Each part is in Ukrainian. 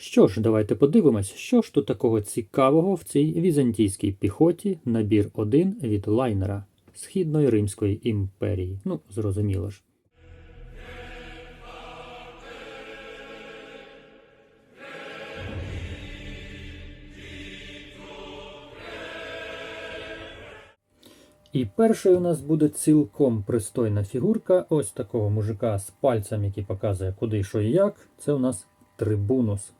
Що ж, давайте подивимось, що ж тут такого цікавого в цій візантійській піхоті набір 1 від лайнера Східної Римської імперії. Ну, зрозуміло ж. І першою у нас буде цілком пристойна фігурка ось такого мужика з пальцем, який показує, куди, що і як. Це у нас трибунус.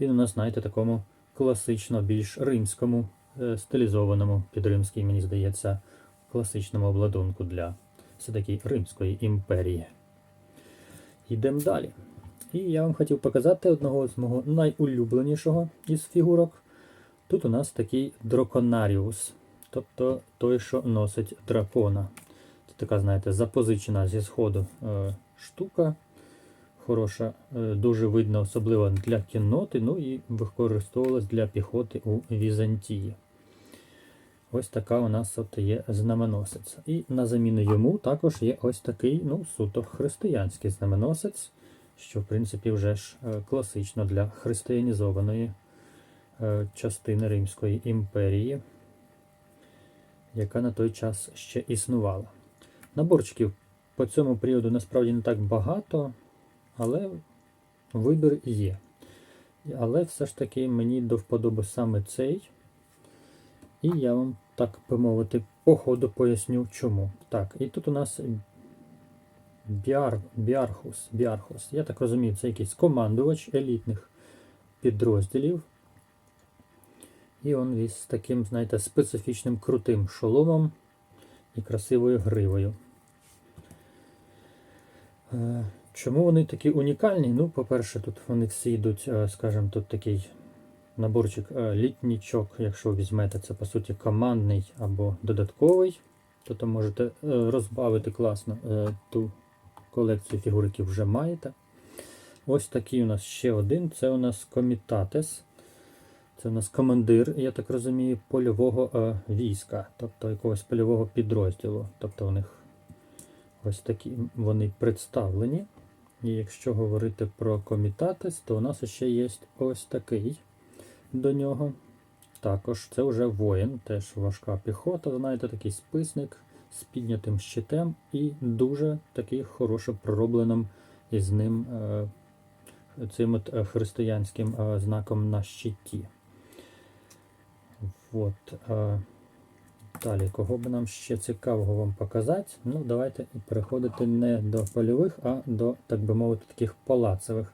Він у нас, знаєте, такому класично більш римському, е, стилізованому під римський, мені здається, класичному обладунку для все-таки Римської імперії. Йдемо далі. І я вам хотів показати одного з мого найулюбленішого із фігурок. Тут у нас такий драконаріус, тобто той, що носить дракона. Це така, знаєте, запозичена зі сходу е, штука. Хороша, е, дуже видно, особливо для кінноти, ну і використовувалась для піхоти у Візантії. Ось така у нас от є знаменосець. І на заміну йому також є ось такий ну, суто християнський знаменосець, що, в принципі, вже ж е, класично для християнізованої е, частини Римської імперії, яка на той час ще існувала. Наборчиків по цьому періоду насправді не так багато, але вибір є. Але все ж таки мені до вподоби саме цей. І я вам, так би мовити, по ходу поясню чому. Так, і тут у нас Біар, Біархус, Біархус. Я так розумію, це якийсь командувач елітних підрозділів. І він із таким, знаєте, специфічним крутим шоломом і красивою гривою. Чому вони такі унікальні? Ну, по-перше, тут вони всі йдуть, е, скажімо, тут такий наборчик е, літнічок, якщо візьмете, це по суті командний або додатковий, то там можете е, розбавити класно ту колекцію фігур, які вже маєте. Ось такий у нас ще один. Це у нас комітатес. Це у нас командир, я так розумію, польового війська, тобто якогось польового підрозділу. Тобто у них ось такі вони представлені. І якщо говорити про комітатес, то у нас ще є ось такий до нього. Також це вже воїн, теж важка піхота, знаєте, такий списник з піднятим щитем і дуже такий хороше проробленим із ним е, цим от е, християнським е, знаком на щиті. От, далі, кого би нам ще цікавого вам показати? Ну, давайте переходити не до польових, а до, так би мовити, таких палацевих.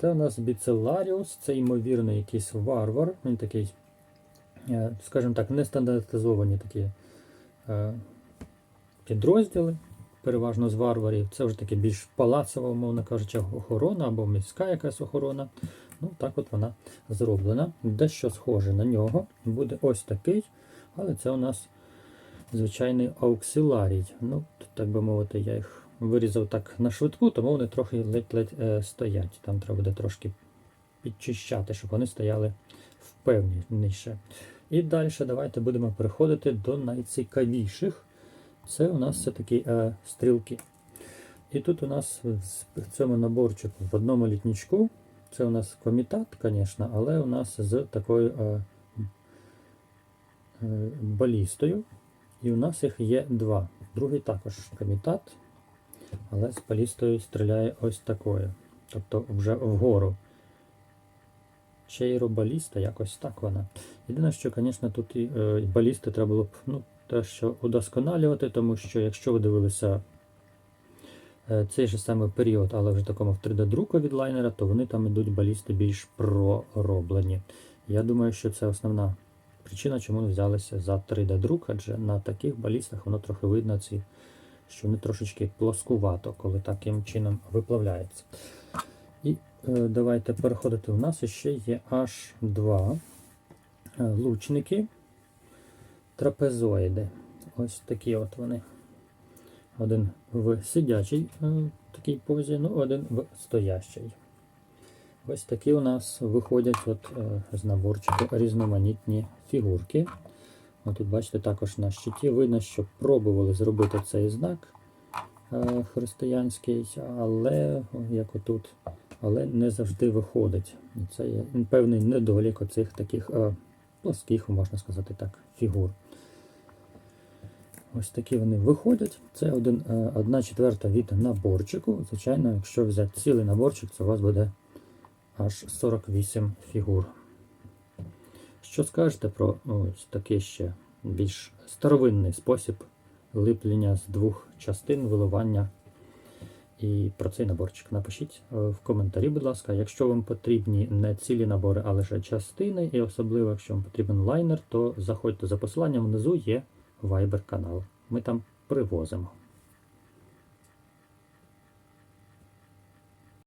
Це у нас біцеларіус, це ймовірно якийсь варвар. Він такий, е, скажімо так, нестандартизовані такі е, підрозділи, переважно з варварів. Це вже таке більш палацова, умовно кажучи, охорона або міська якась охорона. Ну, так от вона зроблена. Дещо схоже на нього. Буде ось такий, але це у нас звичайний ауксиларій. Ну, так би мовити, я їх вирізав так на швидку, тому вони трохи ледь-ледь е, стоять. Там треба буде трошки підчищати, щоб вони стояли впевненіше. І далі давайте будемо переходити до найцікавіших. Це у нас все-таки е, стрілки. І тут у нас в цьому наборчику в одному літничку, це у нас комітат, звісно, але у нас з такою е, балістою. І у нас їх є два. Другий також комітат, але з балістою стріляє ось такою. Тобто вже вгору. Чейробаліста, якось так вона. Єдине, що, звісно, тут і е, балісти треба було б ну, те, що удосконалювати, тому що якщо ви дивилися е, цей же самий період, але вже такому в 3D-друку від лайнера, то вони там йдуть балісти більш пророблені. Я думаю, що це основна причина, чому не взялися за 3D-друк, адже на таких балістах воно трохи видно, ці, що вони трошечки плоскувато, коли таким чином виплавляється. І е, давайте переходити. У нас ще є аж два е, лучники трапезоїди. Ось такі от вони. Один в сидячій е, такій позі, ну один в стоящій. Ось такі у нас виходять от, е, з наборчику різноманітні фігурки. От тут, бачите, також на щиті видно, що пробували зробити цей знак. е, християнський, але як отут, але не завжди виходить. Це є певний недолік оцих таких е, плоских, можна сказати так, фігур. Ось такі вони виходять. Це один, е, одна четверта від наборчику. Звичайно, якщо взяти цілий наборчик, то у вас буде аж 48 фігур. Що скажете про ось такий ще більш старовинний спосіб липлення з двох частин виливання і про цей наборчик напишіть е, в коментарі, будь ласка. Якщо вам потрібні не цілі набори, а лише частини, і особливо, якщо вам потрібен лайнер, то заходьте за посиланням внизу є Viber канал. Ми там привозимо.